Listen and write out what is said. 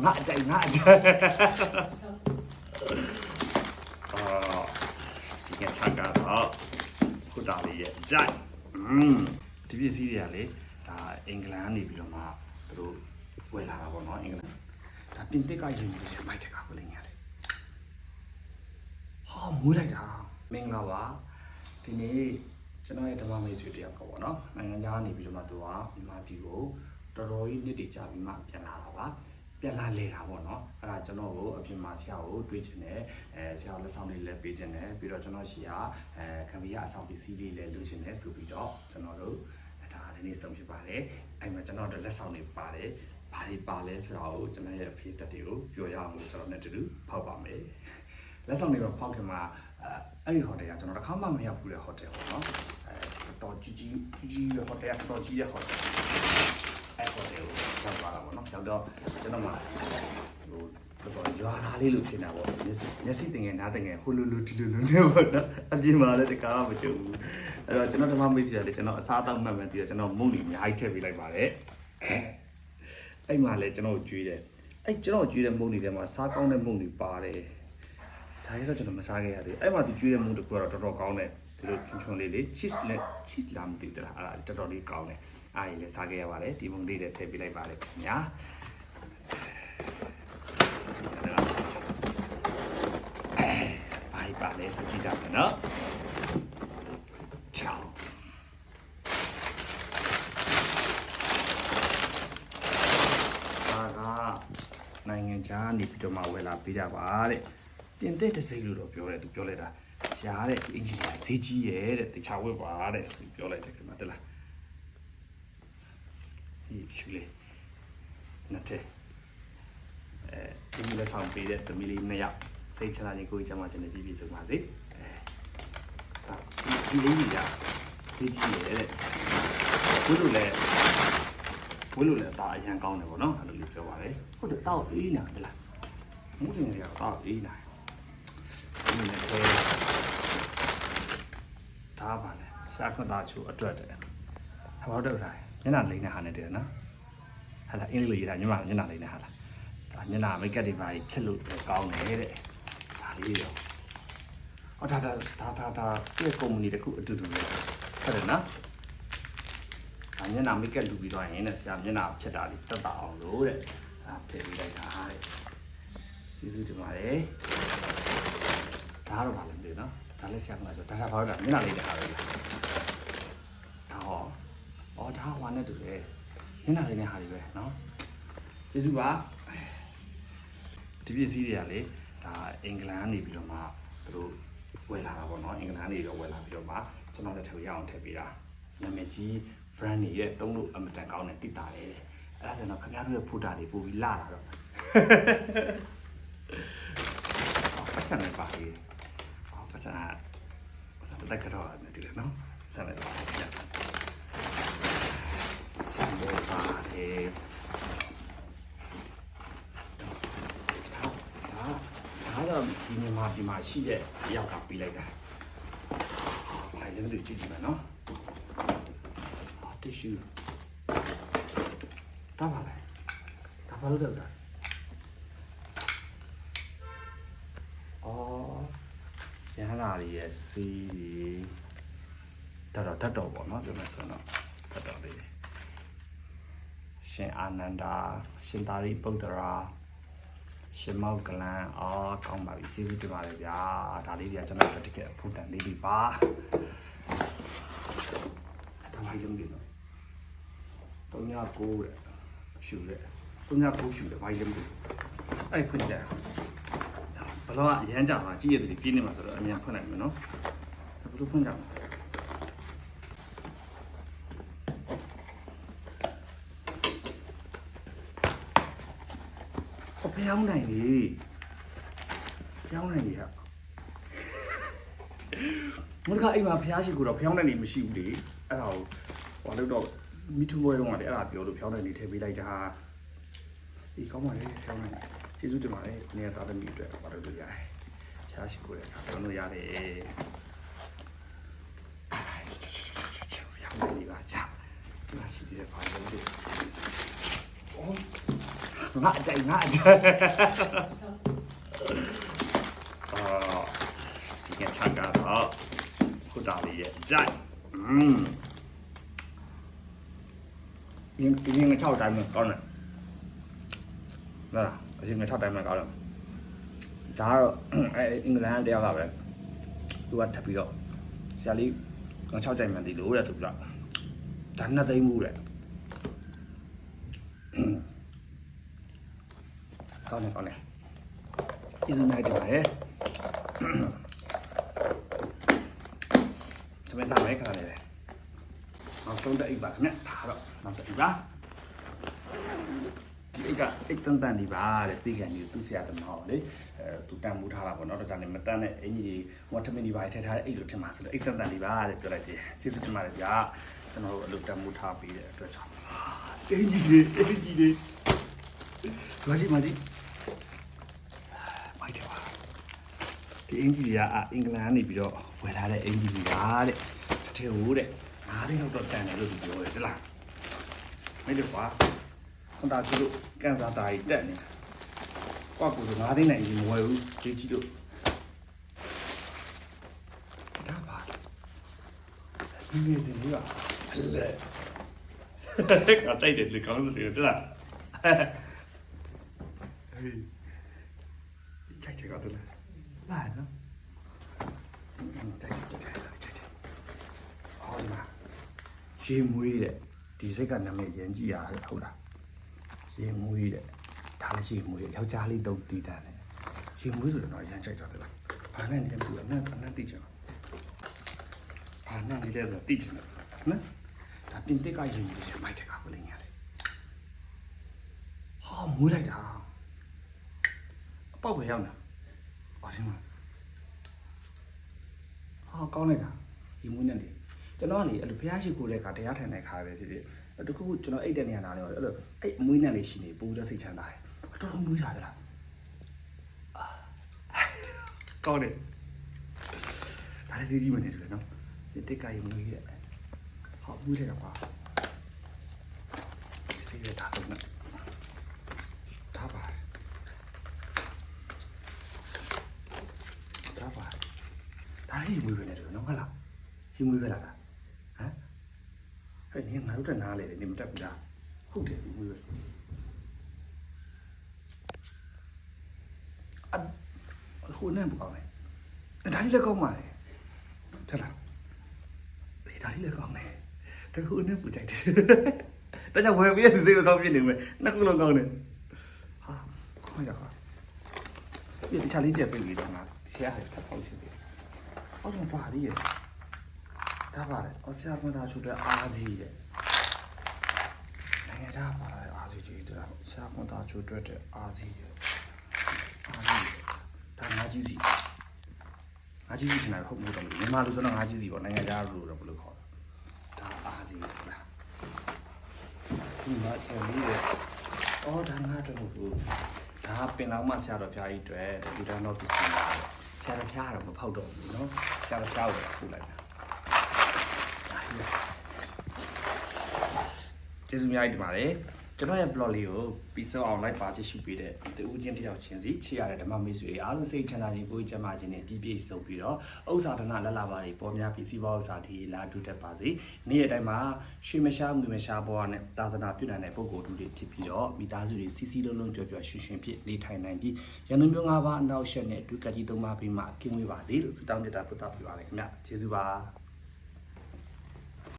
ငါအကြိုက်ငါအကြိုက်အာဒီကချန်ကတော့ခုတာလေးရဲ့အကြိုက်อืมဒီပစ္စည်းတွေကလေဒါအင်္ဂလန်ကနေပြီးတော့မှသူတို့ဝယ်လာတာပေါ့နော်အင်္ဂလန်ဒါပြင်သစ်ကယူနေတယ်မိုက်တက်ကကိုလင်းရတယ်ဟာမွေးလိုက်တာမင်္ဂလာပါဒီနေ့ကျွန်တော်ရဲ့ဓမ္မမိတ်ဆွေတယောက်ကပေါ့နော်နိုင်ငံခြားနေပြီးတော့မှသူကမြန်မာပြည်ကိုတော်တော်ကြီးနှစ်တည်ကြာပြီးမှပြန်လာတာပါ ပြန်လာလေတာပေါ့နော်အဲ့ဒါကျွန်တော်ကိုအပြင်မှာဆရာကိုတွေးချင်တယ်အဲဆရာကိုလက်ဆောင်လေးလည်းပေးချင်တယ်ပြီးတော့ကျွန်တော်ရှိရာအဲခမီးရအဆောင်ပစ္စည်းလေးလည်းလိုချင်တယ်ဆိုပြီးတော့ကျွန်တော်တို့ဒါဒီနေ့ဆုံးဖြစ်ပါတယ်အဲ့မှာကျွန်တော်တို့လက်ဆောင်တွေပါတယ်ဘာတွေပါလဲဆိုတော့ကျွန်တော်ရဲ့အဖြစ်အသက်တွေကိုပြောရအောင်လို့ကျွန်တော်နဲ့တူတူဖောက်ပါမယ်လက်ဆောင်တွေတော့ဖောက်ခင်မှာအဲအဲ့ဒီဟိုတယ်ကကျွန်တော်တစ်ခါမှမရောက်ဘူးလေဟိုတယ်ပေါ့နော်အဲတော်ကြီးကြီးကြီးဟိုတယ်ကတော်ကြီးတဲ့ဟိုတယ် အဲ့ဟိုတယ်ကိုရောက်သွားတာပေါ့နော်ရောက်တော့ကျွန်တော်မှဟိုတော့ရွာသားလေးလို့ဖြစ်နေတာပေါ့မျက်စိမျက်စိတင်ငယ်နားတင်ငယ်ဟိုလိုလိုဒီလိုလိုနဲ့ပေါ့နော်အပြင်မှာလည်းတကားမှမကြုံဘူးအဲ့တော့ကျွန်တော်ဓမ္မမိတ်ဆွေကလည်းကျွန်တော်အစားအသောက်မှတ်မှန်တည်တော့ကျွန်တော်မုန့်တွေအများကြီးထည့်ပေးလိုက်ပါတယ်အဲ့မှာလည်းကျွန်တော်ကိုကြွေးတယ်အဲ့ကျွန်တော်ကြွေးတဲ့မုန့်တွေထဲမှာစားကောင်းတဲ့မုန့်တွေပါတယ်ဒါရတော့ကျွန်တော်မစားခဲ့ရသေးဘူးအဲ့မှာသူကျွေးတဲ့မုန်းတစ်ခုကတော့တော်တော်ကောင်းတယ် ဒီလိုချွန်ချွန်လေးလေး cheese နဲ့ cheese လာမသိဘူးလားအဲ့ဒါတော်တော်လေးကောင်းတယ်အားရလည်းစားခဲ့ရပါတယ်ဒီမုန်းလေးတွေထည့်ပေးလိုက်ပါတယ်ခင်ဗျာအဲဘာပါလဲဆိုကြည့်ကြမယ်နော်ချောင်းဒါကနိုင်ငံခြားနေပြီးတော့မှဝယ်လာပေးကြပါတဲ့ပြင်တဲ့တစ်စိတ်လို့တော့ပြောတယ်သူပြောလိုက်တာ ရှားတဲ့အင်ဂျင်နီယာဈေးကြီးရဲ့တဲ့တခြားဝက်ပါတဲ့သူပြောလိုက်တယ်ခင်ဗျာတက်လားဒီဖြူလေးနှစ်တဲ့အဲဒီမီလက်ဆောင်ပေးတဲ့သမီးလေးနှစ်ယောက်စိတ်ချမ်းသာခြင်းကိုယ်ကျမ်းမာခြင်းနဲ့ပြည့်ပြည့်စုံပါစေအဲဒါဒီလေးကြီးကဈေးကြီးရဲ့တဲ့ဘုလိုလဲဘုလိုလဲဒါအရန်ကောင်းတယ်ဗောနော်အဲ့လိုလေးပြောပါတယ်ဟုတ်တယ်တောက်အေးနာတက်လားမုန်းနေရတော့တောက်အေးနာဒီနဲ့သေး ဒါပါလေစာခွန်သားချိုအတွက်တယ်ဟောတော့ဆိုင်ညနာလိမ့်နေဟာနဲ့တည်းနော်ဟာလာအင်းလေးလိုရေးတာညမညနာလိမ့်နေဟာလားဒါညနာမိတ်ကပ်တွေပါဖြစ်လို့ကောင်းတယ်တဲ့ဒါလေးတော့အော်ဒါဒါဒါဒါဒါဒီကုမ္ပဏီတခုအတူတူပဲဟုတ်တယ်နော်ဒါညနာမိတ်ကပ်လူပြီးတော့ရင်နဲ့ဆရာညနာဖြစ်တာလေးတက်တာအောင်လို့တဲ့အဲထည့်ပေးလိုက်တာတဲ့ကျေးဇူးတင်ပါတယ်ဒါကတော့ဘာလဲမသိဘူးနော် ဒါလည်းဆရာကဆိုဒါဒါဘာလို့ဒါမျက်နှာလေးတက်တာပဲလားဒါဟောဩဒါဟွာနဲ့တူတယ်မျက်နှာလေးနဲ့ဟာတွေပဲနော်ကျေးဇူးပါဒီပစ္စည်းတွေကလေဒါအင်္ဂလန်ကနေပြီးတော့မှသူတို့ဝယ်လာတာပေါ့နော်အင်္ဂလန်ကနေတော့ဝယ်လာပြီးတော့မှကျွန်တော်လည်းထည့်ရအောင်ထည့်ပေးတာနာမည်ကြီး friend တွေရဲ့တုံးလို့အမတန်ကောင်းတယ်တိတာတယ်တဲ့အဲ့ဒါဆိုတော့ခင်ဗျားတို့ရဲ့ဖိုတာတွေပို့ပြီးလာတာတော့ပတ်စံနဲ့ပါလေ ဟောပတ်စံပတ်စံတက်ကတော့နေတယ်နော်ပတ်စံနဲ့ပါကြဆံမေးပါလေဒါဒါတော့ဒီမြန်မာပြည်မှာရှိတဲ့အရောက်ကပြီးလိုက်တာဘာလဲမသိကြည့်ကြည့်မယ်နော်တီရှူဒါပါလေဒါဘာလို့လဲအော် ရဟန္တာတွေရဲ့စီးတွေတတော်တတော်ပေါ့နော်ပြောမယ်ဆိုတော့တတော်လေးရှင်အာနန္ဒာရှင်သာရိပုတ္တရာရှင်မောက်ကလန်အော်ကောင်းပါပြီကျေးဇူးတင်ပါတယ်ဗျာဒါလေးတွေကကျွန်တော်တို့တကယ်အဖို့တန်လေးတွေပါဒါမှရုံးတယ်နော်တုံညာကိုတဲ့ဖြူတဲ့တုံညာကိုဖြူတဲ့ဘာရုံးတယ်အဲ့ဖွင့်ကြဘ လောကအရမ်းကြပါကြည့်ရတယ်ပြင်းနေမှာဆိုတော့အမြန်ဖွင့်လိုက်မယ်နော်ဘယ်လိုဖွင့်ကြမလဲအပြောင်းနိုင်လေပြောင်းနိုင်လေဟာမင်းကအိမ်မှာဖျားရှိကိုတော့ဖျောင်းနိုင်နေမရှိဘူးလေအဲ့ဒါကိုဟောလို့တော့မိထုံးပွဲတော့ကလည်းအဲ့ဒါပြောလို့ဖျောင်းနိုင်နေထည့်ပေးလိုက်တာဒီကောင်းပါလေဖျောင်းနိုင် ကျေးဇူးတင်ပါတယ်နေရာသားသမီးအတွက်ဘာလို့လုပ်ရလဲရှားရှိကိုလည်းပြောလို့ရတယ်အာချာချာချာချာချာရအောင်ဒီပါချာဒီမှာရှိသေးတယ်ပါလို့လေအော်ငါအကြိုက်ငါအကြိုက်အာဒီကချက်ကတော့ခုတာလေးရဲ့အကြိုက်อืมဒီဒီငါ6တိုင်းမှာကောင်းတယ်လား အရင်ငါ6တိုင်းမှာကောင်းတယ်ဒါကတော့အဲအင်္ဂလန်တယောက်ကပဲသူကထပ်ပြီးတော့ဆရာလေးငါ6တိုင်းမှာဒီလိုတဲ့ဆိုပြီးတော့ဒါနှစ်သိမ့်မှုတဲ့ကောင်းတယ်ကောင်းတယ်ကျေးဇူးများတင်ပါတယ်သမီးစားမယ်ခါလေးပဲနောက်ဆုံးတဲ့အိတ်ပါခင်ဗျဒါတော့နောက်တစ်အိတ်ပါဒီ အိတ်ကအိတ်တန်တန်ဒီပါတဲ့သိကန်ကြီးသူ့ဆရာသမားကိုလေအဲသူတန်မူထားတာပေါ့နော်တော့ဒါနဲ့မတန်တဲ့အင်ကြီးတွေဝတ်ထမင်းဒီပါထည့်ထားတဲ့အိတ်လိုထင်ပါဆိုလို့အိတ်တန်တန်ဒီပါတဲ့ပြောလိုက်တယ်ကျေးဇူးတင်ပါတယ်ဗျာကျွန်တော်တို့အလုပ်တန်မူထားပေးတဲ့အတွက်ကြောင့်အင်ကြီးတွေအင်ကြီးတွေဘာကြီးမကြီးမိုက်တယ်ပါဒီအင်ဂျီကအအင်္ဂလန်ကနေပြီးတော့ဝယ်လာတဲ့အင်ဂျီကြီးပါတဲ့တစ်ထည်ဟိုတဲ့ငါးသိန်းလောက်တော့တန်တယ်လို့သူပြောတယ်တလားไม่ được quá con ta cứ độ can ra tài တက်နေတာကွာကိုဆိုငါးသိန်းနဲ့အရင်မဝယ်ဘူးကြီးကြီးတို့ဒါပါဒီနေစင်ကြီးပါအလဲငါတိုက်တယ်လေကောင်းစတယ်တလားဟေးဒီကြိုက်တယ်ကတော့လာနော်တိုက်တိုက်တိုက်တိုက်တိုက်ဟောဒီမှာရေမွေးတဲ့ဒီစိတ်ကနာမည်ရန်ကြည့်ရတယ်ဟုတ်လား ရေမွေးတဲ့ဒါလည်းရေမွေးယောက်ျားလေးတုံးတည်တယ်ရေမွေးဆိုတော့ရန်ကြိုက်ကြတယ်လားဘာနဲ့နေဘူးအနက်အနက်တိကျဘာနဲ့နေလဲဆိုတိကျနော်ဒါတင်တက်ကရေမွေးရမိုက်တက်ကဘယ်လိုညာလဲဟာမွေးလိုက်တာအပေါက်ပဲရောက်နေဘာထင်လဲဟာကောင်းလိုက်တာဒီမွေးနဲ့လေကျွန်တော်ကနေအဲ့လိုဖျားရှိခိုးတဲ့ခါတရားထိုင်တဲ့ခါပဲဖြစ်ဖြစ် တခုခုကျွန်တော်အိတ်တဲ့နေရာနားလေးအဲ့လိုအဲ့အမွေးနဲ့လေးရှိနေပူတဲ့စိတ်ချမ်းသာတယ်တော်တော်မွေးတာဗျလားအာကောင်းတယ်ဒါလည်းစီးကြီးမနေတယ်နော်ဒီတက်ကရင်မွေးရဲ့ဟောမွေးလိုက်တာကွာစီးရတာဆုံးနဲ့ဒါပါဒါပါဒါလေးမွေးပဲနေတယ်နော်ဟုတ်လားရှင်မွေးပဲလားဟမ်ဟဲ့န င်ငါတို့တက်နားလေနေမတက်ဘူးလားဟုတ်တယ်မွေးပဲအဟိုနဲ့မကောင်းလေဒါလေးလည်းကောင်းပါလေထလားဒီဒါလေးလည်းကောင်းတယ်တခုနဲ့ပူကြိုက်တယ်ဒါကြောင့်ဝယ်ပြီးစိတ်ကောင်းဖြစ်နေမယ်နှစ်ခုလုံးကောင်းတယ်ဟာခေါင်းရပါဒီတခြားလေးပြပေးပြီးတော့ငါဆရာကထောက်ရှင်တယ်အော်ဘာလေးရဒါပါလေအော်ဆရာကဒါချိုတဲ့အာဇီတဲ့ နိုင်ငံသားပါလေအာဇီကြီးတဲ့ဆရာကဒါချိုတဲ့အာဇီတဲ့အာဇီဒါငါကြီးစီငါကြီးစီနာဟုတ်မဟုတ်တော့မြန်မာလူဆိုတော့ငါကြီးစီပေါ့နိုင်ငံသားလူတော့ဘယ်လိုခေါ်လဲဒါအာဇီလားဒီမှာချယ်လေးတဲ့အော်ဒါငါတော့မဟုတ်ဘူးဒါပင်လောင်မဆရာတော်ဖျားကြီးတွေ့ဒီတန်းတော့ပစ္စည်းပါဆရာတော်ဖျားကတော့မဖောက်တော့ဘူးเนาะဆရာတော်ဖျားကိုဖူးလိုက်တာကျေး ကျေးဇူးများကြီးတင်ပါတယ်ကျွန်တော်ရဲ့ blog လေးကိုပြီးဆုံးအောင် like ပါချစ်ရှိပေးတဲ့တူဦးချင်းတယောက်ချင်းစီချစ်ရတဲ့ဓမ္မမိတ်ဆွေတွေအားလုံးစိတ်ချမ်းသာခြင်းကိုယ်ကျန်းမာခြင်းနဲ့ပြည့်ပြည့်စုံပြီးတော့ဥစ္စာဒနာလက်လာပါတွေပေါ်များပြီးစီးပွားဥစ္စာဒီလာတူတက်ပါစေနေ့ရက်တိုင်းမှာရွှေမရှားငွေမရှားဘဝနဲ့သာသနာပြုနိုင်တဲ့ပုဂ္ဂိုလ်တူတွေဖြစ်ပြီးတော့မိသားစုတွေစီစီလုံးလုံးပျော်ပျော်ရွှင်ရွှင်ဖြစ်နေထိုင်နိုင်ပြီးရန်သူမျိုး၅ပါးအနောက်ရှက်နဲ့ဒုက္ကကြီး၃ပါးပြီးမှကင်းဝေးပါစေလို့ဆုတောင်းမြတ်တာပို့တာပြပါရခင်ဗျကျေးဇူးပါ